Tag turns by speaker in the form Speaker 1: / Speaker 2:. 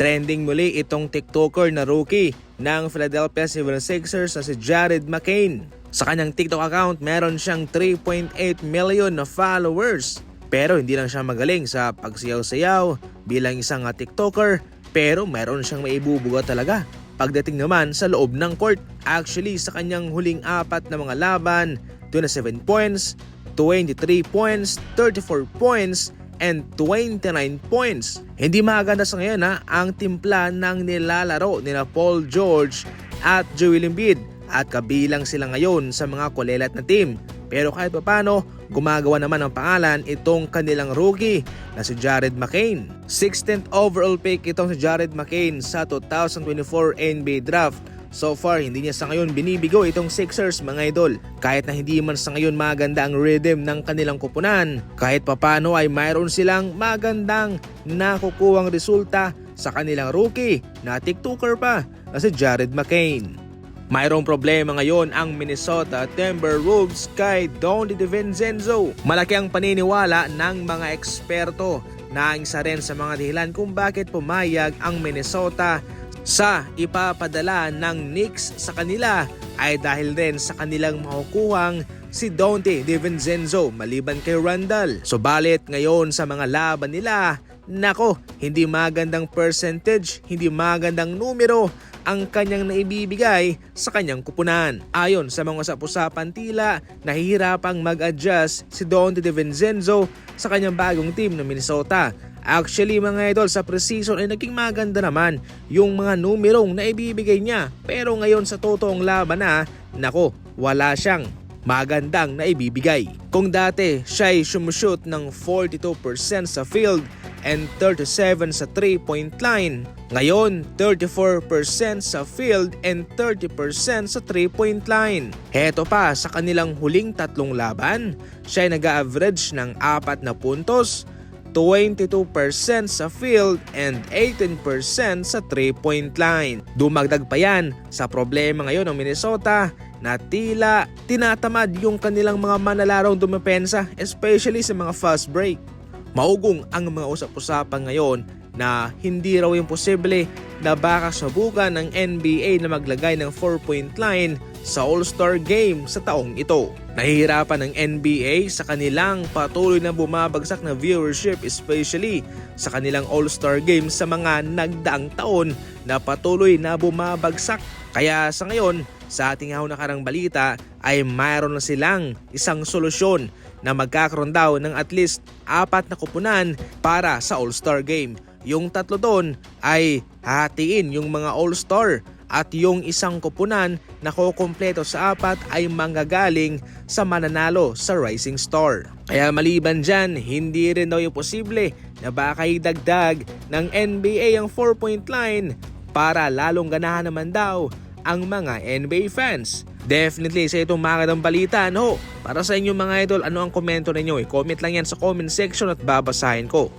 Speaker 1: Trending muli itong TikToker na rookie ng Philadelphia 76ers na si Jared McCain. Sa kanyang TikTok account, meron siyang 3.8 million na followers. Pero hindi lang siya magaling sa pagsayaw-sayaw bilang isang TikToker, pero meron siyang maibubuga talaga. Pagdating naman sa loob ng court, actually sa kanyang huling apat na mga laban, 27 points, 23 points, 34 points, and 29 points. Hindi maganda sa ngayon ha, ang timpla ng nilalaro nila Paul George at Joel Embiid at kabilang sila ngayon sa mga kulelat na team. Pero kahit papano, gumagawa naman ng pangalan itong kanilang rookie na si Jared McCain. 16th overall pick itong si Jared McCain sa 2024 NBA Draft So far, hindi niya sa ngayon binibigo itong Sixers mga idol. Kahit na hindi man sa ngayon maganda ang rhythm ng kanilang kupunan, kahit papano ay mayroon silang magandang nakukuwang resulta sa kanilang rookie na TikToker pa na si Jared McCain. Mayroong problema ngayon ang Minnesota Timberwolves kay Donny DiVincenzo. Malaki ang paniniwala ng mga eksperto na isa rin sa mga dahilan kung bakit pumayag ang Minnesota sa ipapadala ng Knicks sa kanila ay dahil din sa kanilang makukuhang si Dante DiVincenzo maliban kay Randall. Subalit ngayon sa mga laban nila, nako, hindi magandang percentage, hindi magandang numero ang kanyang naibibigay sa kanyang kupunan. Ayon sa mga usap-usapan tila, nahihirapang mag-adjust si Dante DiVincenzo sa kanyang bagong team ng Minnesota Actually mga idol sa preseason ay naging maganda naman yung mga numerong na ibibigay niya. Pero ngayon sa totoong laban na, nako, wala siyang magandang na ibibigay. Kung dati siya ay sumushoot ng 42% sa field and 37 sa 3-point line, ngayon 34% sa field and 30% sa 3-point line. Heto pa sa kanilang huling tatlong laban, siya ay nag-average ng 4 na puntos, 22% sa field and 18% sa 3-point line. Dumagdag pa yan sa problema ngayon ng Minnesota na tila tinatamad yung kanilang mga manalarong dumepensa especially sa mga fast break. Maugong ang mga usap-usapan ngayon na hindi raw yung posible na baka subukan ng NBA na maglagay ng 4-point line sa All-Star Game sa taong ito. Nahihirapan ng NBA sa kanilang patuloy na bumabagsak na viewership especially sa kanilang All-Star Game sa mga nagdaang taon na patuloy na bumabagsak. Kaya sa ngayon, sa ating haw nakarang balita ay mayroon na silang isang solusyon na magkakaroon daw ng at least apat na kupunan para sa All-Star Game. Yung tatlo doon ay hatiin yung mga All-Star at yung isang kupunan na kukumpleto sa apat ay manggagaling sa mananalo sa Rising Star. Kaya maliban dyan, hindi rin daw yung posible na baka idagdag ng NBA ang 4-point line para lalong ganahan naman daw ang mga NBA fans. Definitely sa itong magandang balita, no? Para sa inyo mga idol, ano ang komento ninyo? I-comment lang yan sa comment section at babasahin ko.